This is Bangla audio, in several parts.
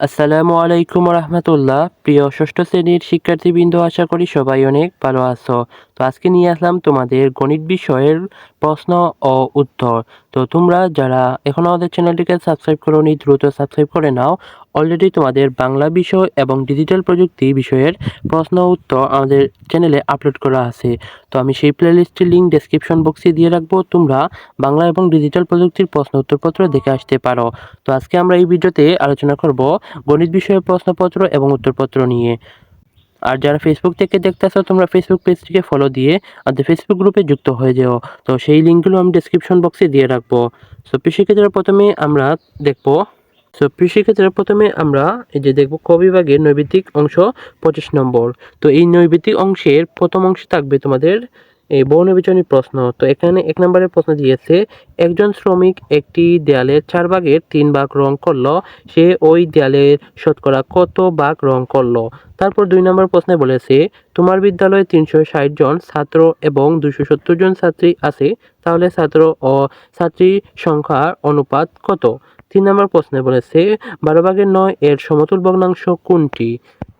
আসসালামু আলাইকুম রহমতুল্লাহ। প্রিয় ষষ্ঠ শ্রেণির শিক্ষার্থীবৃন্দ, আশা করি সবাই অনেক ভালো আছো। তো আজকে নিয়ে আসলাম তোমাদের গণিত বিষয়ের প্রশ্ন ও উত্তর। তো তোমরা যারা এখনও আমাদের চ্যানেলটিকে সাবস্ক্রাইব করোনি, দ্রুত সাবস্ক্রাইব করে নাও। অলরেডি তোমাদের বাংলা বিষয় এবং ডিজিটাল প্রযুক্তি বিষয়ের প্রশ্ন উত্তর আমাদের চ্যানেলে আপলোড করা আছে। তো আমি সেই প্লেলিস্টের লিঙ্ক ডেসক্রিপশন বক্সে দিয়ে রাখব। তোমরা বাংলা এবং ডিজিটাল প্রযুক্তির প্রশ্ন উত্তরপত্র দেখে আসতে পারো। তো আজকে আমরা এই ভিডিওতে আলোচনা করব গণিত বিষয়ের প্রশ্নপত্র এবং উত্তরপত্র নিয়ে। আর যারা ফেসবুক থেকে দেখতেছো, তোমরা ফেসবুক পেজটিকে ফলো দিয়ে আমাদের ফেসবুক গ্রুপে যুক্ত হয়ে যাও। তো সেই লিঙ্কগুলো আমি ডিসক্রিপশন বক্সে দিয়ে রাখব। সো কৃষিক্ষেত্রে প্রথমে আমরা দেখব। সো কৃষিক্ষেত্রে প্রথমে আমরা এই যে দেখব কবিভাগের বিভাগের নৈবিত্তিক অংশ পঁচিশ নম্বর। তো এই নৈবিত্তিক অংশের প্রথম অংশ থাকবে তোমাদের এই বহুনির্বাচনী প্রশ্ন। তো এখানে এক নম্বরের প্রশ্ন দিয়েছে, একজন শ্রমিক একটি দেয়ালের চার ভাগের তিন ভাগ রং করল, সে ওই দেয়ালের শতকরা কত ভাগ রং করল? তারপর দুই নম্বর প্রশ্নে বলেছে, তোমার বিদ্যালয়ে তিনশো ষাট জন ছাত্র এবং দুশো সত্তর জন ছাত্রী আছে, তাহলে ছাত্র ও ছাত্রীর সংখ্যার অনুপাত কত? তিন নম্বর প্রশ্নে বলেছে, বারো ভাগের নয় এর সমতুল ভগ্নাংশ কোনটি?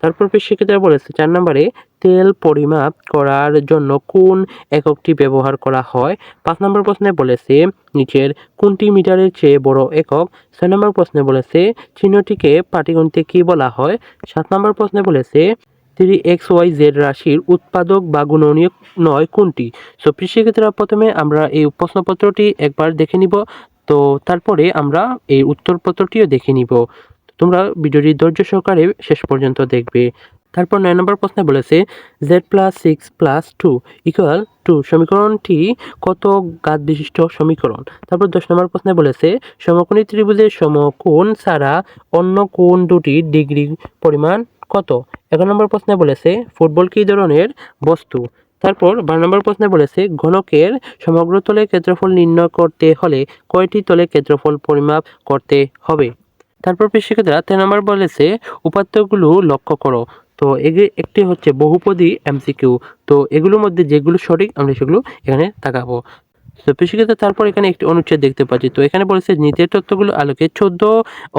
তারপর শিক্ষিতরা বলেছে, চার নম্বরে তেল পরিমাপ করার জন্য কোন এককটি ব্যবহার করা হয়? পাঁচ নম্বর প্রশ্নে বলেছে, নিচের কোনটি মিটারের চেয়ে বড় একক? ছয় নম্বর প্রশ্নে বলেছে, চিহ্নটিকে পাটিগণিতে কি বলা হয়? সাত নম্বর প্রশ্নে বলেছে থ্রি এক্স ওয়াই জেড রাশির উৎপাদক বা গুণনীয় নয় কোনটি? সো কৃষিক্ষেত্রে প্রথমে আমরা এই প্রশ্নপত্রটি একবার দেখে নিব। তো তারপরে আমরা এই উত্তরপত্রটিও দেখে নিব। তোমরা ভিডিওটি ধৈর্য সহকারে শেষ পর্যন্ত দেখবে। তারপর নয় নম্বর প্রশ্নে বলেছে Z plus six plus two equal to সমীকরণটি কত ঘাত বিশিষ্ট সমীকরণ? তারপর দশ নম্বর প্রশ্নে বলেছে, সমকোণী ত্রিভুজের সমকোণ ছাড়া অন্য কোণ দুটি ডিগ্রি পরিমাণ কত? এগারো নম্বর প্রশ্নে বলেছে, ফুটবল কী ধরনের বস্তু? তারপর বারো নম্বর প্রশ্নে বলেছে, ঘনকের সমগ্র তলে ক্ষেত্রফল নির্ণয় করতে হলে কয়টি তলে ক্ষেত্রফল পরিমাপ করতে হবে? তারপর শিক্ষার্থীরা তেরো নম্বর বলেছে, উপাত্তগুলো লক্ষ্য করো। তো এগুলি একটি হচ্ছে বহুপদী এমসিকিউ তো এগুলোর মধ্যে যেগুলো সঠিক, আমরা সেগুলো এখানে তাকাবো। তো শিক্ষার্থী তারপর এখানে একটি অনুচ্ছেদ দেখতে পাচ্ছি। তো এখানে বলেছে নিচের তথ্যগুলো আলোকে চোদ্দ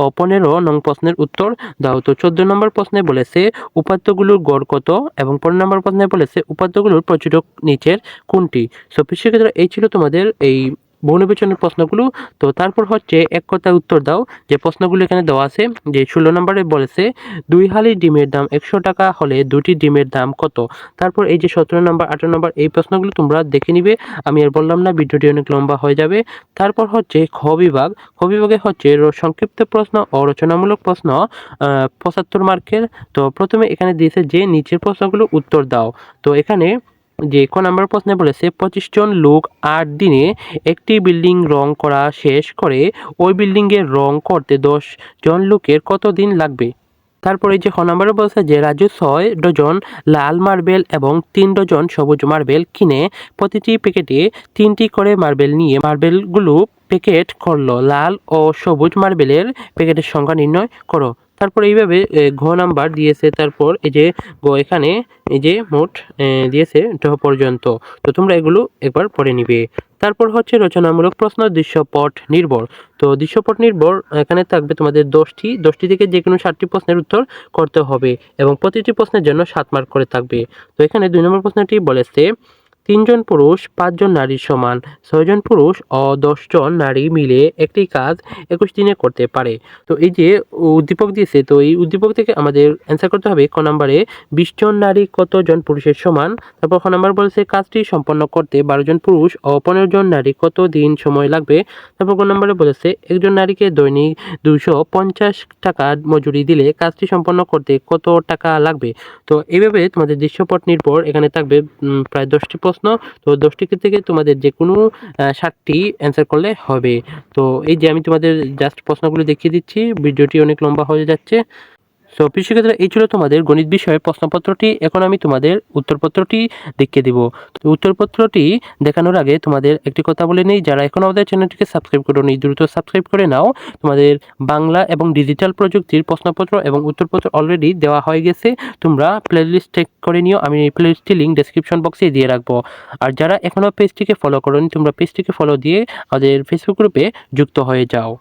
ও পনেরো নং প্রশ্নের উত্তর দাও। তো চোদ্দ নম্বর প্রশ্নে বলেছে, উপাত্তগুলোর গড় কত? এবং পনেরো নম্বর প্রশ্নে বলেছে, উপাত্তগুলোর প্রচুরক নিচের কোনটি? সো শিক্ষার্থীরা এই ছিল তোমাদের এই বহুনির্বাচনের প্রশ্নগুলো, তো তারপর হচ্ছে এক কথায় উত্তর দাও, যে প্রশ্নগুলো এখানে দেওয়া আছে, যে ষোলো নম্বরে বলেছে, দুই হালি ডিমের দাম একশো টাকা হলে দুটি ডিমের দাম কত? তারপর এই যে সতেরো নম্বর, আঠারো নম্বর এই প্রশ্নগুলো তোমরা দেখে নিবে, আমি আর বললাম না ভিডিওটি অনেক লম্বা হয়ে যাবে। তারপর হচ্ছে খ বিভাগ, খ বিভাগে হচ্ছে সংক্ষিপ্ত প্রশ্ন ও রচনামূলক প্রশ্ন পঁচাত্তর মার্কের, তো প্রথমে এখানে দিয়েছে যে নিচের প্রশ্নগুলো উত্তর দাও। তো এখানে যে ক নাম্বার প্রশ্নে বলেছে, পঁচিশ জন লোক আট দিনে একটি বিল্ডিং রং করা শেষ করে, ওই বিল্ডিংয়ের রং করতে দশ জন লোকের কত দিন লাগবে? তারপরে যে খ নাম্বারে বলছে যে রাজু ছয় ডজন লাল মার্বেল এবং তিন ডজন সবুজ মার্বেল কিনে প্রতিটি প্যাকেটে তিনটি করে মার্বেল নিয়ে মার্বেলগুলো প্যাকেট করল। লাল ও সবুজ মার্বেলের প্যাকেটের সংখ্যা নির্ণয় করো। তারপর এইভাবে ঘ নাম্বার দিয়েছে তারপর এই যে গ এখানে, এই যে মোট দিয়েছে ড পর্যন্ত। তো তোমরা এগুলো একবার পড়ে নিবে। তারপর হচ্ছে রচনামূলক প্রশ্ন দৃশ্যপট নির্ভর। তো দৃশ্যপট নির্ভর, এখানে থাকবে তোমাদের দশটি। দশটি থেকে যে কোনো ষাটটি প্রশ্নের উত্তর করতে হবে এবং প্রতিটি প্রশ্নের জন্য সাত মার্ক করে থাকবে। তো এখানে দুই নম্বর প্রশ্নটি বলেছে তিনজন পুরুষ, পাঁচজন নারীর সমান। ছয়জন পুরুষ ও দশজন নারী মিলে একটি কাজ একুশ দিনে করতে পারে। তো এই যে উদ্দীপক দিয়েছে, তো এই উদ্দীপক থেকে আমাদের অ্যান্সার করতে হবে ক নম্বরে বিশজন নারী কতজন পুরুষের সমান? তারপর খ নম্বর বলেছে, কাজটি সম্পন্ন করতে বারো জন পুরুষ ও পনেরো জন নারী কত দিন সময় লাগবে? তারপর ক নম্বরে বলেছে, একজন নারীকে দৈনিক দুশো পঞ্চাশ টাকা মজুরি দিলে কাজটি সম্পন্ন করতে কত টাকা লাগবে? তো এইভাবে তোমাদের দৃশ্যপট নির্ভর এখানে থাকবে প্রায় দশটি প্রশ্ন, তো দশটি থেকে তোমাদের যে কোনো ষাটটি অ্যান্সার করলে হবে? তো এই যে আমি তোমাদের জাস্ট প্রশ্নগুলো দেখিয়ে দিচ্ছি, ভিডিওটি অনেক লম্বা হয়ে যাচ্ছে। সো কৃষিক্ষেত্রে এই ছিল তোমাদের গণিত বিষয়ের প্রশ্নপত্রটি। এখন আমি তোমাদের উত্তরপত্রটি দেখিয়ে দিব। উত্তরপত্রটি দেখানোর আগে তোমাদের একটি কথা বলে নেই, যারা এখন আমাদের চ্যানেলটিকে সাবস্ক্রাইব করোনি দ্রুত সাবস্ক্রাইব করে নাও। তোমাদের বাংলা এবং ডিজিটাল প্রযুক্তির প্রশ্নপত্র এবং উত্তরপত্র অলরেডি দেওয়া হয়ে গেছে। তোমরা প্লেলিস্ট চেক করে নিও, আমি এই প্লেলিস্টটি লিঙ্ক ডেসক্রিপশন বক্সে দিয়ে রাখব। আর যারা এখনও পেজটিকে ফলো করোনি, তোমরা পেজটিকে ফলো দিয়ে আমাদের ফেসবুক গ্রুপে যুক্ত হয়ে যাও।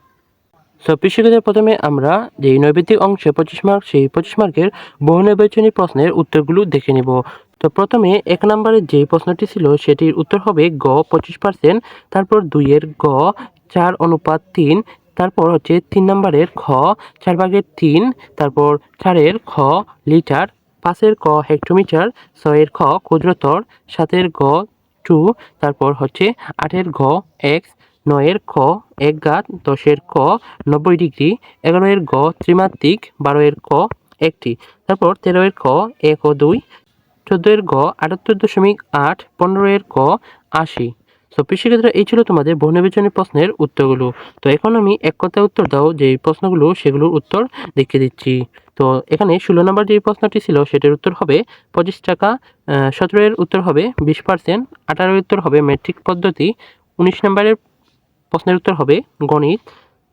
সো কৃষিকাজের প্রথমে আমরা যে নৈবেদিক অংশে পঁচিশ মার্ক, সেই পঁচিশ মার্কের বহু নির্বাচনী প্রশ্নের উত্তরগুলো দেখে নিব। তো প্রথমে এক নম্বরের যে প্রশ্নটি ছিল, সেটির উত্তর হবে গ, পঁচিশ পার্সেন্ট, তারপর দুইয়ের গ, চার অনুপাত তিন, তারপর হচ্ছে তিন নম্বরের খ, চার ভাগের তিন, তারপর চারের খ, লিটার, পাঁচের ক, হেক্টোমিটার, ছয়ের খ, ক্ষুদ্রতর, সাতের গ, টু, তারপর হচ্ছে আটের ঘ এক্স নয়ের খ, এক গাত দশের ক, নব্বই ডিগ্রি, এগারোয়ের গ, ত্রিমাত্রিক, বারোয়ের ক, একটি। তারপর তেরোয়ের ক এক ও দুই। চোদ্দোয়ের গ, আটাত্তর দশমিক আট, পনেরোয়ের ক, আশি। তো কৃষিক্ষেত্রে এই ছিল তোমাদের বহুনির্বাচনী প্রশ্নের উত্তরগুলো। তো এখন আমি এক কথায় উত্তর দাও যে প্রশ্নগুলো, সেগুলোর উত্তর দেখিয়ে দিচ্ছি। তো এখানে ষোলো নম্বর যে প্রশ্নটি ছিল, সেটার উত্তর হবে পঁচিশ টাকা সতেরোয়ের উত্তর হবে বিশ পার্সেন্ট আঠারোর উত্তর হবে মেট্রিক পদ্ধতি, উনিশ নম্বরের প্রশ্নের উত্তর হবে গণিত,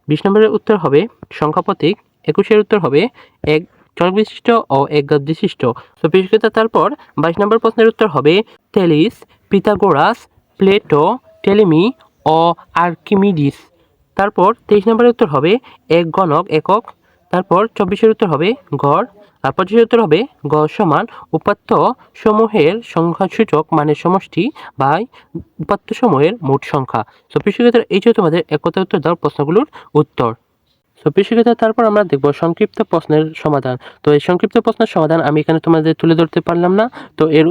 বিশ নম্বরের উত্তর হবে সংখ্যা প্রতীক, একুশের উত্তর হবে এক চলক বিশিষ্ট ও এক গাছ বিশিষ্ট তো তারপর বাইশ নম্বর প্রশ্নের উত্তর হবে টেলিস পিথাগোরাস, প্লেটো, টেলিমি ও আর্কিমিডিস। তারপর তেইশ নম্বরের উত্তর হবে এক গণক একক। তারপর চব্বিশের উত্তর হবে গড়। পঁচিশের হবে গ সমান উপাত্ত সমূহের সংখ্যাসূচক মানে সমষ্টি বাই উপাত্ত সমূহের মোট সংখ্যা। তো কৃষিক্ষেত্রে এই যে তোমাদের একতা উত্তর দেওয়ার প্রশ্নগুলোর উত্তর। তো কৃষিক্ষেত্রে তারপর আমরা দেখব সংক্ষিপ্ত প্রশ্নের সমাধান। তো, এই সংক্ষিপ্ত প্রশ্নের সমাধান আমি এখানে তোমাদের তুলে ধরতে পারলাম না। তো, এর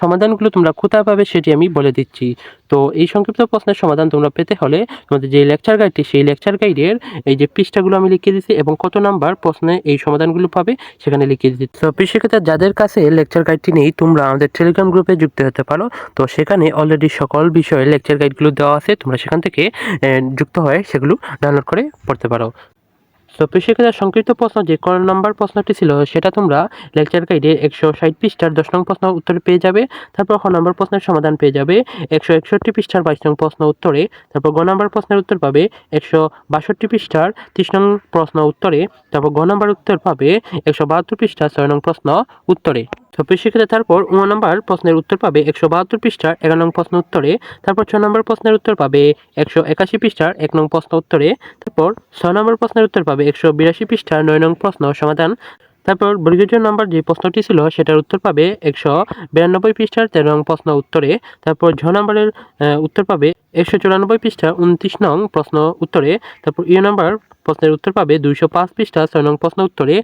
সমাধানগুলো তোমরা কোথায় পাবে সেটি আমি বলে দিচ্ছি। তো, এই সংক্ষিপ্ত প্রশ্নের সমাধান তোমরা পেতে হলে তোমাদের যে লেকচার গাইডটি, সেই লেকচার গাইডের এই যে পৃষ্ঠাগুলো আমি লিখে দিচ্ছি এবং কত নাম্বার প্রশ্নে এই সমাধানগুলো পাবে সেখানে লিখে দিচ্ছি। তো সেক্ষেত্রে যাদের কাছে লেকচার গাইডটি নেই, তোমরা আমাদের টেলিগ্রাম গ্রুপে যুক্ত হতে পারো। তো, সেখানে অলরেডি সকল বিষয়ে লেকচার গাইডগুলো দেওয়া আছে। তোমরা সেখান থেকে যুক্ত হয়ে সেগুলো ডাউনলোড করে পড়তে পারো। তো কৃষিকাজের সংক্ষিপ্ত প্রশ্ন, যে কোন নাম্বার প্রশ্নটি ছিল সেটা তোমরা লেকচার গাইডে একশো ষাট পৃষ্ঠার দশ নং প্রশ্ন উত্তরে পেয়ে যাবে। তারপর খ নম্বর প্রশ্নের সমাধান পেয়ে যাবে একশো একষট্টি পৃষ্ঠার বাইশ নং প্রশ্ন উত্তরে। তারপর গ নম্বর প্রশ্নের উত্তর পাবে একশো বাষট্টি পৃষ্ঠার ত্রিশ নং প্রশ্ন উত্তরে। তারপর গ নম্বর উত্তর পাবে একশো বাহাত্তর পৃষ্ঠার ছয় নং প্রশ্ন উত্তরে। তো শিক্ষার্থী তারপর উ নম্বর প্রশ্নের উত্তর পাবে একশো বাহাত্তর পৃষ্ঠার এগারো নং প্রশ্ন উত্তরে, তারপর ছ নম্বর প্রশ্নের উত্তর পাবে একশো একাশি পৃষ্ঠার এক নং প্রশ্ন উত্তরে, তারপর ছ নম্বর প্রশ্নের উত্তর পাবে একশো বিরাশি পৃষ্ঠার নয় নং প্রশ্ন সমাধান। তারপর বর্গীয় নম্বর যে প্রশ্নটি ছিল সেটার উত্তর পাবে একশো বিরানব্বই পৃষ্ঠার তেরো নং প্রশ্ন উত্তরে, তারপর ঝ নম্বরের উত্তর পাবে একশো চুরানব্বই পৃষ্ঠা উনত্রিশ নং প্রশ্ন উত্তরে, তারপর ইউ নম্বর প্রশ্নের উত্তর পাবে দুইশো পাঁচ পৃষ্ঠা ছয় নং প্রশ্ন উত্তরে।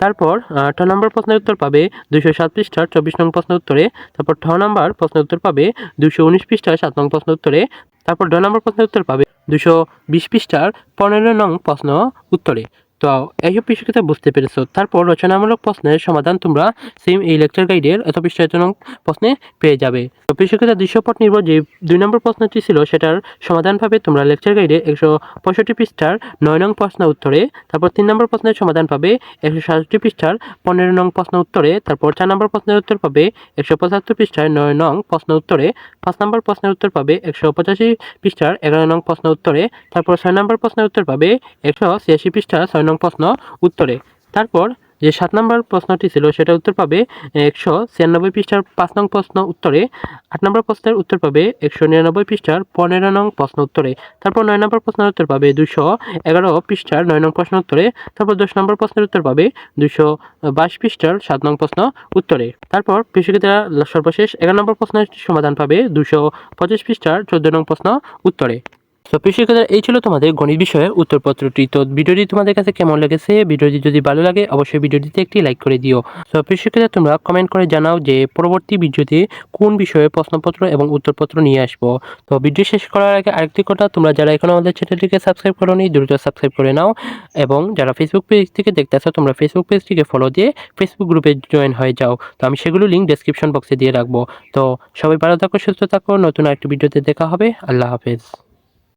তারপর ঠ নম্বর প্রশ্নের উত্তর পাবে দুশো সাত পৃষ্ঠার চব্বিশ নং প্রশ্ন উত্তরে, তারপর ঠ নম্বর প্রশ্নের উত্তর পাবে দুশো উনিশ পৃষ্ঠার সাত নং প্রশ্ন উত্তরে, তারপর ড নম্বর প্রশ্নের উত্তর পাবে দুশো বিশ পৃষ্ঠার পনেরো নং প্রশ্ন উত্তরে। তো এইসব বিষয়কে বুঝতে পেরেছ। তারপর রচনামূলক প্রশ্নের সমাধান তোমরা সেম এই লেকচার গাইডের এত পৃষ্ঠায়তন প্রশ্নে পেয়ে যাবে। তো বিষয়কে দৃশ্যপট নির্ভর যে দুই নম্বর প্রশ্নটি ছিল, সেটার সমাধান পাবে তোমরা লেকচার গাইডে একশো পঁয়ষট্টি পৃষ্ঠার নয় নং প্রশ্ন উত্তরে, তারপর তিন নম্বর প্রশ্নের সমাধান পাবে একশো সাতষট্টি পৃষ্ঠার পনেরো নং প্রশ্ন উত্তরে, তারপর চার নম্বর প্রশ্নের উত্তর পাবে একশো পঁচাত্তর পৃষ্ঠার নয় নং প্রশ্ন উত্তরে, পাঁচ নম্বর প্রশ্নের উত্তর পাবে একশো পঁচাশি পৃষ্ঠার এগারো নং প্রশ্ন উত্তরে, তারপর ছয় নম্বর প্রশ্নের উত্তর পাবে একশো ছিয়াশি পৃষ্ঠার ছয় নং প্রশ্ন উত্তরে। তারপর যে সাত নম্বর প্রশ্নটি ছিল সেটা উত্তর পাবে একশো ছিয়ানব্বই পৃষ্ঠার পাঁচ নং প্রশ্ন উত্তরে, আট নম্বর প্রশ্নের উত্তর পাবে একশো নিরানব্বই পৃষ্ঠার পনেরো নং প্রশ্ন উত্তরে, তারপর নয় নম্বর প্রশ্নের উত্তর পাবে দুশো এগারো পৃষ্ঠার নয় নং প্রশ্ন উত্তরে, তারপর দশ নম্বর প্রশ্নের উত্তর পাবে দুশো বাইশ পৃষ্ঠার সাত নং প্রশ্ন উত্তরে। তারপর কৃষিকেরা সর্বশেষ এগারো নম্বর প্রশ্নের সমাধান পাবে দুশো পঁচিশ পৃষ্ঠার চোদ্দ নং প্রশ্ন উত্তরে। তো কৃষিকাদের এই ছিল তোমাদের গণিত বিষয়ে উত্তরপত্রটি। তো, ভিডিওটি তোমাদের কাছে কেমন লেগেছে? ভিডিওটি যদি ভালো লাগে, অবশ্যই ভিডিওটিতে একটি লাইক করে দিও। তো কৃষিকাদের তোমরা কমেন্ট করে জানাও যে পরবর্তী ভিডিওতে কোন বিষয়ে প্রশ্নপত্র এবং উত্তরপত্র নিয়ে আসব। তো, ভিডিও শেষ করার আগে আরেকটি কথা, তোমরা যারা এখন আমাদের চ্যানেলটিকে সাবস্ক্রাইব করো নি দ্রুত সাবস্ক্রাইব করে নাও এবং যারা ফেসবুক পেজ থেকে দেখতে আসো, তোমরা ফেসবুক পেজটিকে ফলো দিয়ে ফেসবুক গ্রুপে জয়েন হয়ে যাও। তো, আমি সেগুলো লিঙ্ক ডেসক্রিপশন বক্সে দিয়ে রাখব। তো, সবাই ভালো থাকো, সুস্থ থাকো। নতুন আরেকটি ভিডিওতে দেখা হবে। আল্লাহ হাফেজ।